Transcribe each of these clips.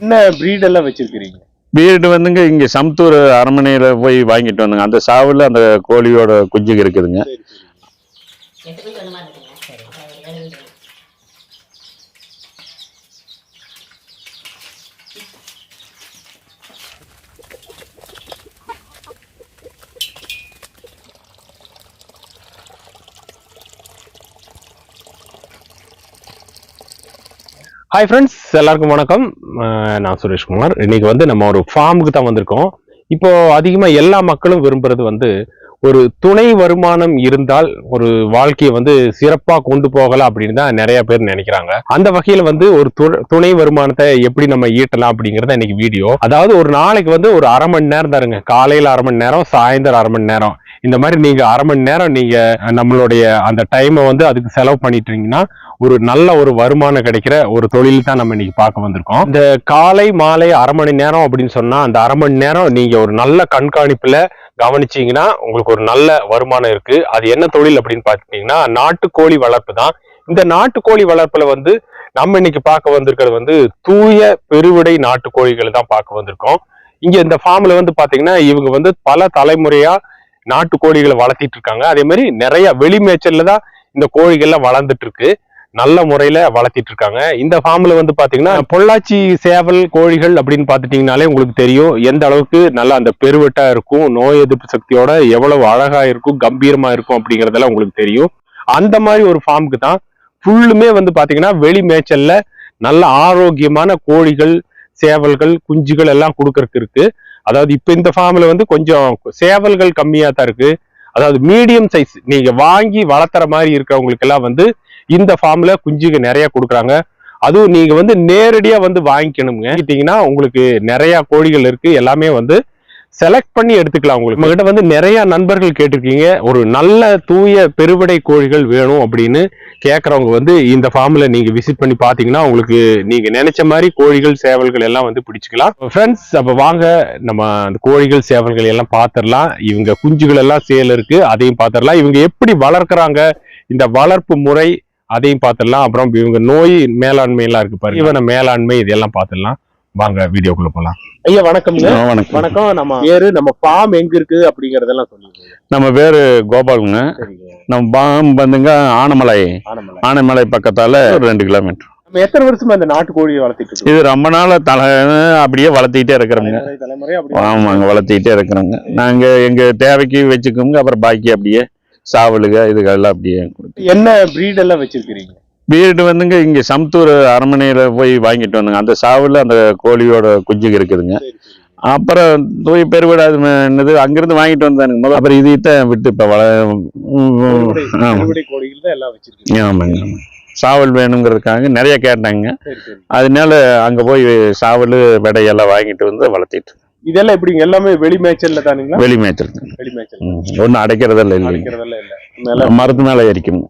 என்ன breed எல்லாம் வச்சிருக்கிறீங்க? வீடு வந்துங்க இங்க சமத்தூர் அரண்மனையில போய் வாங்கிட்டு வந்தோங்க. அந்த சாவுல அந்த கோழியோட குஞ்சுங்க இருக்குதுங்க எட்டு குஞ்சு ஒன்று மாதிரி இருக்குங்க ரெண்டு குஞ்சு ஹாய் ஃப்ரெண்ட்ஸ் எல்லாருக்கும் வணக்கம். நான் சுரேஷ்குமார். இன்னைக்கு வந்து நம்ம ஒரு ஃபார்முக்கு தான் வந்திருக்கோம். இப்போ அதிகமாக எல்லா மக்களும் விரும்புறது வந்து ஒரு துணை வருமானம் இருந்தால் ஒரு வாழ்க்கையை வந்து சிறப்பாக கொண்டு போகலாம் அப்படின்னு தான் நிறைய பேர் நினைக்கிறாங்க. அந்த வகையில் வந்து ஒரு து- துணை வருமானத்தை எப்படி நம்ம ஈட்டலாம் அப்படிங்கிறத இன்னைக்கு வீடியோ அதாவது ஒரு நாளைக்கு வந்து ஒரு அரை மணி நேரம் தாருங்க. காலையில் அரை மணி நேரம் சாயந்தரம் அரை மணி நேரம். இந்த மாதிரி நீங்க அரை மணி நேரம் நீங்க நம்மளுடைய அந்த டைமை வந்து அதுக்கு செலவு பண்ணிட்டீங்கன்னா ஒரு நல்ல ஒரு வருமானம் கிடைக்கிற ஒரு தொழில் தான் நம்ம இன்னைக்கு பார்க்க வந்திருக்கோம். இந்த காலை மாலை அரை மணி நேரம் அப்படின்னு சொன்னா அந்த அரை மணி நேரம் நீங்க ஒரு நல்ல கண்காணிப்புல கவனிச்சீங்கன்னா உங்களுக்கு ஒரு நல்ல வருமானம் இருக்கு. அது என்ன தொழில் அப்படின்னு பாத்துட்டீங்கன்னா நாட்டுக்கோழி வளர்ப்பு தான். இந்த நாட்டுக்கோழி வளர்ப்புல வந்து நம்ம இன்னைக்கு பார்க்க வந்திருக்கிறது வந்து தூய பெருவிடை நாட்டுக்கோழிகளை தான் பார்க்க வந்திருக்கோம். இங்க இந்த ஃபார்ம்ல வந்து பாத்தீங்கன்னா இவங்க வந்து பல தலைமுறையா நாட்டுக்கோழிகளை வளர்த்திட்டு இருக்காங்க. அதே மாதிரி நிறைய வெளி மேய்ச்சல்ல தான் இந்த கோழிகள்லாம் வளர்ந்துட்டு இருக்கு. நல்ல முறையில வளர்த்திட்டு இருக்காங்க. இந்த ஃபார்ம்ல வந்து பாத்தீங்கன்னா பொள்ளாச்சி சேவல் கோழிகள் அப்படின்னு பாத்துட்டீங்கனாலே உங்களுக்கு தெரியும். எந்த அளவுக்கு நல்லா அந்த பெருவெட்டா இருக்கும் நோய் எதிர்ப்பு சக்தியோட எவ்வளவு அழகா இருக்கும் கம்பீரமா இருக்கும் அப்படிங்கறதெல்லாம் உங்களுக்கு தெரியும். அந்த மாதிரி ஒரு ஃபார்முக்கு தான் ஃபுல்லுமே வந்து பாத்தீங்கன்னா வெளி மேய்ச்சல்ல நல்ல ஆரோக்கியமான கோழிகள் சேவல்கள் குஞ்சுகள் எல்லாம் கொடுக்கறதுக்கு இருக்கு. அதாவது இப்ப இந்த ஃபார்ம்ல வந்து கொஞ்சம் சேவல்கள் கம்மியா தான் இருக்கு. அதாவது மீடியம் சைஸ் நீங்க வாங்கி வளர்த்துற மாதிரி இருக்கிறவங்களுக்கு எல்லாம் வந்து இந்த ஃபார்ம்ல குஞ்சுங்க நிறைய கொடுக்குறாங்க. அதுவும் நீங்க வந்து நேரடியா வந்து வாங்கிக்கணுங்க வாங்கிட்டீங்கன்னா உங்களுக்கு நிறைய கோழிகள் இருக்கு. எல்லாமே வந்து செலக்ட் பண்ணி எடுத்துக்கலாம் உங்களுக்கு. உங்ககிட்ட வந்து நிறைய நண்பர்கள் கேட்டிருக்கீங்க. ஒரு நல்ல தூய பெருவிடை கோழிகள் வேணும் அப்படின்னு கேட்குறவங்க வந்து இந்த ஃபார்மில் நீங்கள் விசிட் பண்ணி பார்த்தீங்கன்னா உங்களுக்கு நீங்கள் நினைச்ச மாதிரி கோழிகள் சேவல்கள் எல்லாம் வந்து பிடிச்சிக்கலாம். ஃப்ரெண்ட்ஸ் அப்போ வாங்க. நம்ம அந்த கோழிகள் சேவல்கள் எல்லாம் பார்த்துடலாம் இவங்க குஞ்சுகள் எல்லாம் சேல் இருக்கு அதையும் பார்த்துடலாம் இவங்க எப்படி வளர்க்குறாங்க இந்த வளர்ப்பு முறை அதையும் பார்த்துடலாம் அப்புறம் இவங்க நோய் மேலாண்மை எல்லாம் இருக்கு பாருங்க. இவன மேலாண்மை இதெல்லாம் பார்த்துடலாம் வாங்க வீடியோக்குள்ள போலாம். ஐயா வணக்கம்ங்க ஆ, வணக்கம். வணக்கம். நம்ம பேரு நம்ம ஃபார்ம் எங்க இருக்கு அப்படிங்கறதெல்லாம் சொல்லிடுங்க நம்ம பேரு கோபாலுங்க. சரிங்க. நம்ம பாம் வந்துங்க ஆனமலை. ஆனமலை. பக்கத்தால ஒரு ரெண்டு கிலோமீட்டர். நம்ம எத்தனை வருஷமா இந்த நாட்டுக்கோழியை வளர்த்திட்டு இருக்கோம்? இது ரொம்ப நாள் தலை அப்படியே வளர்த்திக்கிட்டே இருக்கிறோங்க. ஆமாங்க வளர்த்திக்கிட்டே இருக்கிறோங்க. நாங்க எங்க தேவைக்கு வச்சுக்கோங்க அப்புறம் பாக்கி அப்படியே சாவலுக இதுகள்லாம் அப்படியே என்ன breed எல்லாம் வச்சிருக்கிறீங்க? வீடு வந்துங்க இங்க சமத்தூர் அரண்மனையில போய் வாங்கிட்டு வந்தோங்க. அந்த சாவுல அந்த கோழியோட குஞ்சுங்க இருக்குதுங்க அப்புறம் தூய் பெருவிட என்னது அங்கிருந்து வாங்கிட்டு வந்தானுங்க. முதல்ல அப்புறம் இதைத்த விட்டு இப்ப வள ஆமாங்க. சாவல் வேணுங்கிறதுக்காக நிறைய கேட்டாங்க. அதனால அங்க போய் சாவல் விடையெல்லாம் வாங்கிட்டு வந்து வளர்த்திட்டு. இதெல்லாம் எப்படிங்க எல்லாமே வெளி மேய்ச்சல்ல தானுங்களா? வெளி மேய்ச்சல். வெளி மேய்ச்சல். ஒன்றும் அடைக்கிறதெல்லாம் இல்ல. மரத்து மேலே எரிக்கும்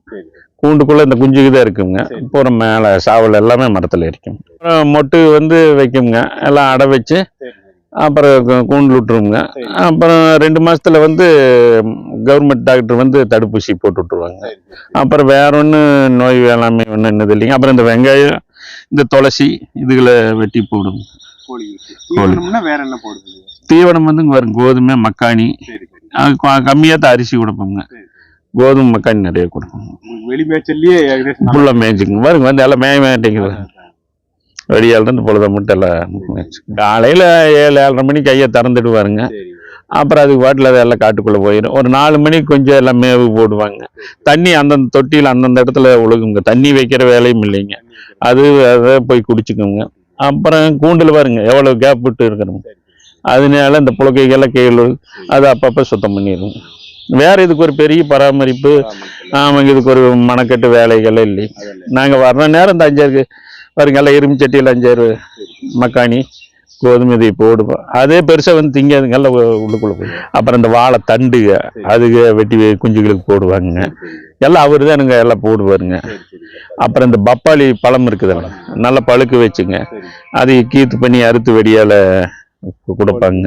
கூண்டுக்குள்ள இந்த குஞ்சுக்கு தான் இருக்குங்க. பூரம் மேலே சாவல் எல்லாமே மரத்தில் அப்புறம் மொட்டு வந்து வைக்குங்க. எல்லாம் அடை வச்சு அப்புறம் கு- கூண்டில் விட்டுருவோங்க. அப்புறம் ரெண்டு மாசத்துல வந்து கவர்மெண்ட் டாக்டர் வந்து தடுப்பூசி போட்டு சரி அப்புறம் வேற ஒன்று நோய் வேளாண்மை ஒன்றும் என்னது இல்லைங்க. அப்புறம் இந்த வெங்காயம் இந்த துளசி இதுகளை வெட்டி போடுவீங்க தீவனம் வந்து வரும் கோதுமை மக்காணி சரி சரி. அது கொ- கம்மியா தான் அரிசி கொடுப்போங்க. கோதுமை மக்காணி நிறைய உங்களுக்கு வெளி மேய்ச்சல்லயே ஏகദേശம் ஃபுல்லா மேய்ச்சிங்க பாருங்க வந்து எல்லாம் மேய மாட்டேங்குது வெடியால் இருந்து பொழுத மட்டும் எல்லாம். காலையில ஏழு ஏழரை மணிக்கு ஐயா திறந்துடுவாருங்க. அப்புறம் அதுக்கு பாட்டில் அது எல்லாம் காட்டுக்குள்ள போயிடும். ஒரு நாலு மணிக்கு கொஞ்சம் எல்லாம் மேவு போடுவாங்க. தண்ணி அந்தந்த தொட்டியில் அந்தந்த இடத்துல ஒழுகுங்க. தண்ணி வைக்கிற வேலையும் இல்லைங்க. அது அதை போய் குடிச்சுக்கோங்க. அப்புறம் கூண்டில் பாருங்க எவ்வளவு கேப் விட்டு இருக்கிறோம் சரி அதனால இந்த புழக்கைகள்லாம் கீழ் அது அப்பப்போ சுத்தம் பண்ணிடுவோம் வேற இதுக்கு ஒரு பெரிய பராமரிப்பு ஆமாங்க இதுக்கு ஒரு மணக்கட்டு வேலைகள் இல்லை. நாங்கள் வர்ற நேரம் இந்த அஞ்சாறு பாருங்க எல்லாம் இரும்பு சட்டியில் அஞ்சாறு மக்காணி கோதுமை இதை போடுவோம் அதே பெருசாக வந்து திங்காதுங்க எல்லாம் உ- உள்ளுக்குள்ள போய். அப்புறம் இந்த வாழை தண்டுக அதுக்கு வெட்டி குஞ்சுகளுக்கு போடுவாங்க. எல்லாம் அவர் தானுங்க எல்லாம் போடுவாருங்க. அப்புறம் இந்த பப்பாளி பழம் இருக்குதுல்ல நல்லா பழுக்க வச்சுங்க. அதை கீத்து பண்ணி அறுத்து வெடியால கொடுப்பாங்க.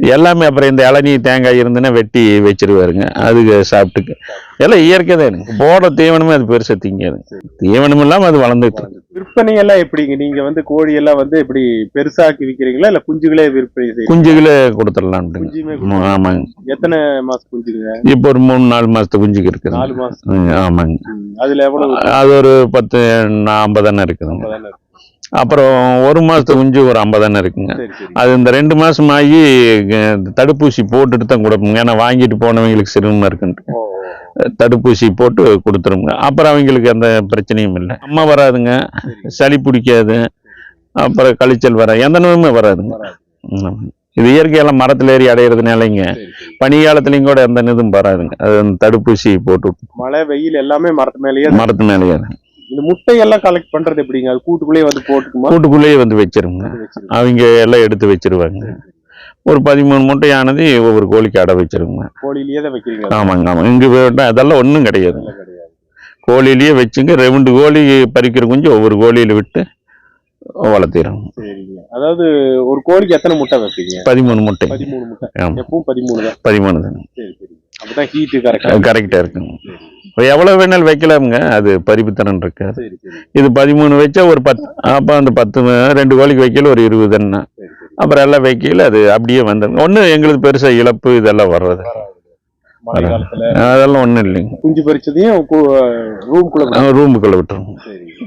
எல்லாமே அப்புறம் இந்த இளநீ தேங்காய் இருந்துன்னா வெட்டி வச்சிருவாருங்க. அதுக்கு சாப்பிட்டுக்கு. எல்லாம் இயற்கை தான் போடுற தீவனமே அது பெருசா திங்காது. தீவனம் இல்லாம அது வளர்ந்துட்டு. விற்பனை எல்லாம் எப்படிங்க? நீங்க வந்து கோழி எல்லாம் வந்து எப்படி பெருசாக்கி விக்கிறீங்களா? இல்ல குஞ்சுகளே விற்பனை குஞ்சுகளே ம், ஆமாங்க. எத்தனை மாசம் குஞ்சுங்க? இப்போ ஒரு மூணு நாலு மாசத்து குஞ்சுக்கு இருக்குது. நாலு மாசம். ஆமாங்க. அதுல எவ்வளவு? அது ஒரு பத்து இருக்குதுங்க ஐம்பதானே இருக்கும். அப்புறம் ஒரு மாசத்து குஞ்சு ஒரு ஐம்பதானே இருக்குங்க. அது இந்த ரெண்டு மாசம் ஆகி தடுப்பூசி போட்டுட்டு தான் கொடுப்போங்க ஏன்னா வாங்கிட்டு போனவங்களுக்கு சிரமமா இருக்குன்ட்டு. தடுப்பூசி போட்டு கொடுத்துருங்க. அப்புறம் அவங்களுக்கு எந்த பிரச்சனையும் இல்லை. அம்மா வராதுங்க. சளி பிடிக்காது. அப்புறம் கழிச்சல் வர எந்த நோயுமே வராதுங்க. இது இயற்கையெல்லாம் மரத்துல ஏறி அடையிறதுனாலங்க. பனி காலத்துலயும் கூட எந்த இதுவும் வராதுங்க. அது அந்த தடுப்பூசி போட்டு மழை வெயில் எல்லாமே மரத்து மேலேயே மரத்து மேலேயே இந்த முட்டையெல்லாம் கலெக்ட் பண்றது எப்படிங்க? அது கூட்டுக்குள்ளேயே வந்து போட்டுக்குமா? கூட்டுக்குள்ளேயே வந்து வச்சிருங்க. அவங்க எல்லாம் எடுத்து வச்சிருவாங்க. ஒரு பதிமூணு முட்டையானது ஒவ்வொரு கோழிக்கு அடை வச்சிருங்க. கோழியிலேயே தான் வைக்கிறீங்க ஆமாங்க ஆமாங்க. இங்க போயிட்டா அதெல்லாம் ஒன்றும் கிடையாது. கோழியிலேயே வச்சுங்க ரெண்டு கோழி பறிக்கிற குஞ்சு ஒவ்வொரு கோழியில விட்டு வளர்த்திடும் சரிங்க. அதாவது ஒரு கோழிக்கு எத்தனை முட்டை வைப்பீங்க? பதிமூணு முட்டை. பதிமூணு முட்டை. எப்பவும் பதிமூணு தான். பதிமூணு தான் சரி சரி. அப்பதான் ஹீட்டு கரெக்டா கரெக்டா இருக்குங்க இப்போ எவ்வளவு வேணாலும் வைக்கலாமுங்க. அது பறிப்புத்தனம் சரி இது பதிமூணு வச்சா ஒரு பத்து அப்போ அந்த பத்து ரெண்டு கோழிக்கு வைக்கல ஒரு இருபது சரி அப்புறம் எல்லாம் வைக்கல அது அப்படியே வந்துடும் ஒன்றும் எங்களுக்கு பெருசா இழப்பு இதெல்லாம் வர்றது அதெல்லாம் ஒன்றும் இல்லைங்க. குஞ்சு பறிச்சதையும் ரூம்குள்ள ரூமுக்குள்ள விட்டுருவோம்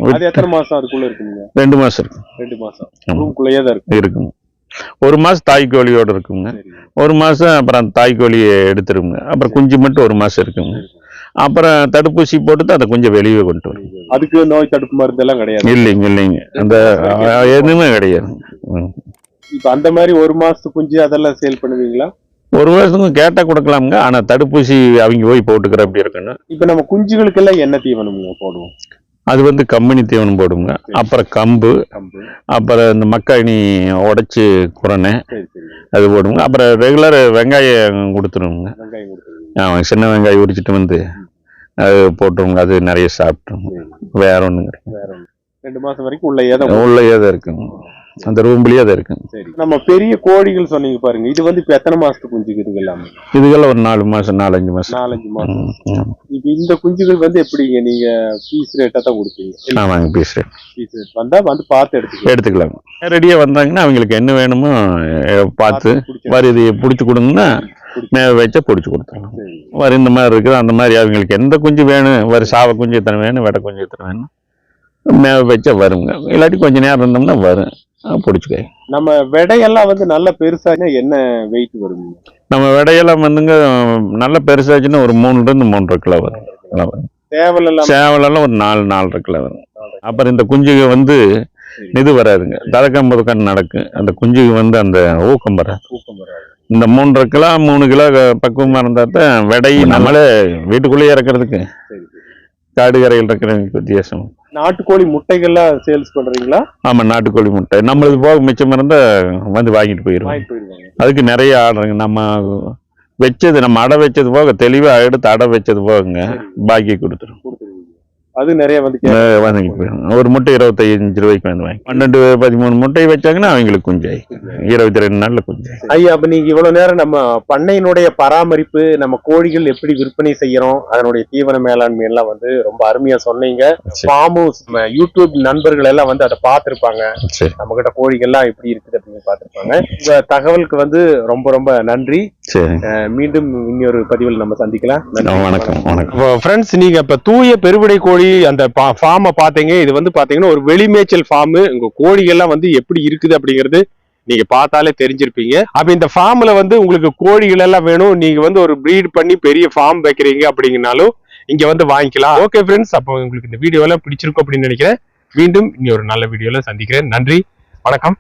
அது எத்தனை மாசம் அதுக்குள்ள இருக்குங்க? ரெண்டு மாசம் இருக்கும் ரெண்டு மாசம். ஆமா. ரூம்குள்ளேயே தான் இருக்கும் இருக்குங்க ஒரு மாசம் தாய் கோழியோட இருக்குங்க. ஒரு மாசம் அப்புறம் தாய் கோழியை எடுத்துருங்க. அப்புறம் குஞ்சு மட்டும் ஒரு மாசம் இருக்குங்க. அப்புறம் தடுப்பூசி போட்டு அந்த குஞ்சை வெளியே கொண்டு வரும் அதுக்கு நோய் தடுப்பு மருந்து எல்லாம் கிடையாது. இல்லைங்க இல்லைங்க. அந்த எதுவுமே கிடையாது. இப்ப அந்த மாதிரி ஒரு மாசத்து குஞ்சு அதெல்லாம் சேல் பண்ணுவீங்களா? ஒரு வருஷத்துக்கும் கேட்டா கொடுக்கலாமுங்க. ஆனா தடுப்பூசி அவங்க போய் போட்டுக்கிற அப்படி இருக்கணும் இப்ப நம்ம குஞ்சுகளுக்கு எல்லாம் என்ன தீவனம்ங்க போடுவோம்? அது வந்து கம்பெனி தீவனம் போடுங்க. அப்புறம் கம்பு அப்புறம் இந்த மக்காணி உடைச்சு குரணை அது போடுங்க. அப்புறம் ரெகுலர் வெங்காயம் கொடுத்துருவோங்க. ஆமாம் சின்ன வெங்காயம் உரிச்சிட்டு வந்து அது போட்டுருங்க அது நிறைய சாப்பிட்ருங்க வேற ஒன்றுங்க. ரெண்டு மாசம் வரைக்கும் உள்ளேயே தான் உள்ளே தான் இருக்குங்க. அந்த ரூம்லயே தான் இருக்குங்க சரி. நம்ம பெரிய கோழிகள் சொன்னீங்க பாருங்க. இது வந்து இப்ப எத்தனை மாசத்து குஞ்சுக்கு இதுக்கு எல்லாமே? இதுக்கெல்லாம் ஒரு நாலு மாசம் நாலஞ்சு மாசம். நாலஞ்சு மாசம். இப்ப இந்த குஞ்சுகள் வந்து எப்படிங்க? நீங்க பீஸ் ரேட்டா தான் கொடுப்பீங்க. ஆமாங்க பேசுறேன் பீஸ் ரேட் வந்தா வந்து பார்த்து எடுத்துக்கலாம். எடுத்துக்கலாம். ரெடியாக வந்தாங்கன்னா அவங்களுக்கு என்ன வேணுமோ பார்த்து வரி இது பிடிச்சி கொடுங்கன்னா மேவ வச்சா பிடிச்சி கொடுத்துடலாம். சரி. வரி இந்த மாதிரி இருக்குது அந்த மாதிரி அவங்களுக்கு எந்த குஞ்சு வேணும்? வரி சாவ குஞ்சு எத்தனை வேணும்? வெடை குஞ்சு எத்தனை வேணும்? மேவ வச்சா வருங்க. இல்லாட்டி கொஞ்ச நேரம் இருந்தோம்னா வரும். பிடிச்சிக்க. நம்ம விடையெல்லாம் வந்து நல்ல பெருசானா என்ன வெயிட் வருங்க நம்ம விடையெல்லாம் வந்துங்க நல்லா பெருசாச்சுன்னா ஒரு மூணுல இருந்து மூன்றரை கிலோ வரும். வரும். எல்லாம் சேவலெல்லாம் ஒரு நாலு நாலரை கிலோ வரும். அப்புறம் இந்த குஞ்சுக வந்து இது வராதுங்க. தலக்கம் பதக்கம் நடக்கும். அந்த குஞ்சுக்கு வந்து அந்த ஊக்கம் வராது. இந்த மூன்றரை கிலோ மூணு கிலோ பக்குவமாக இருந்தால் தான் விடை நம்மளே வீட்டுக்குள்ளேயே இறக்குறதுக்கு காடு கரையில் இருக்கிறதுக்கு வித்தியாசம். நாட்டுக்கோழி முட்டைகள்லாம் சேல்ஸ் பண்றீங்களா? ஆமாம் நாட்டுக்கோழி முட்டை. நம்மளுக்கு போக மிச்சம் இருந்தால் வந்து வாங்கிட்டு போயிடுவோம் அதுக்கு நிறைய ஆர்டருங்க. நம்ம வச்சது நம்ம அடை வச்சது போக தெளிவாக எடுத்து அடை வச்சது போகங்க. பாக்கி கொடுத்துரும். கொடுத்துருவீங்க அது நிறைய வந்து போயிடும் ஒரு முட்டை இருபத்தஞ்சு ரூபாய்க்கு வந்து வாங்கி. பன்னெண்டு பதிமூணு முட்டை வச்சாங்கன்னா அவங்களுக்கு குஞ்சாய். இருபத்தி ரெண்டு நாளில் குஞ்சாய். ஐயா அப்ப நீங்க இவ்வளவு நேரம் நம்ம பண்ணையினுடைய பராமரிப்பு நம்ம கோழிகள் எப்படி விற்பனை செய்யறோம் அதனுடைய தீவன மேலாண்மை எல்லாம் வந்து ரொம்ப அருமையா சொன்னீங்க. ஃபார்மும் நம்ம யூடியூப் நண்பர்கள் எல்லாம் வந்து அதை பார்த்திருப்பாங்க. நம்ம கிட்ட கோழிகள்லாம் எப்படி இருக்குது அப்படின்னு பார்த்திருப்பாங்க. இந்த தகவலுக்கு வந்து ரொம்ப ரொம்ப நன்றி. மீண்டும் இன்னொரு பதிவில் நம்ம சந்திக்கலாம். வணக்கம் வணக்கம். ஃப்ரெண்ட்ஸ் நீங்க இப்ப தூய பெருவிடை கோழி அந்த ஃபார்மை பாத்தீங்க இது வந்து பாத்தீங்கன்னா ஒரு வெளிமேய்ச்சல் ஃபார்மு உங்கள் கோழிகள்லாம் வந்து எப்படி இருக்குது அப்படிங்கிறது நீங்க பார்த்தாலே தெரிஞ்சிருப்பீங்க. அப்ப இந்த ஃபார்ம்ல வந்து உங்களுக்கு கோழிகள் எல்லாம் வேணும். நீங்க வந்து ஒரு ப்ரீட் பண்ணி பெரிய ஃபார்ம் வைக்கிறீங்க அப்படிங்கனாலும் இங்க வந்து வாங்கிக்கலாம். ஓகே ஃப்ரெண்ட்ஸ் அப்போ உங்களுக்கு இந்த வீடியோ எல்லாம் பிடிச்சிருக்கும் அப்படின்னு நினைக்கிறேன். மீண்டும் இனி ஒரு நல்ல வீடியோல சந்திக்கிறேன். நன்றி. வணக்கம்.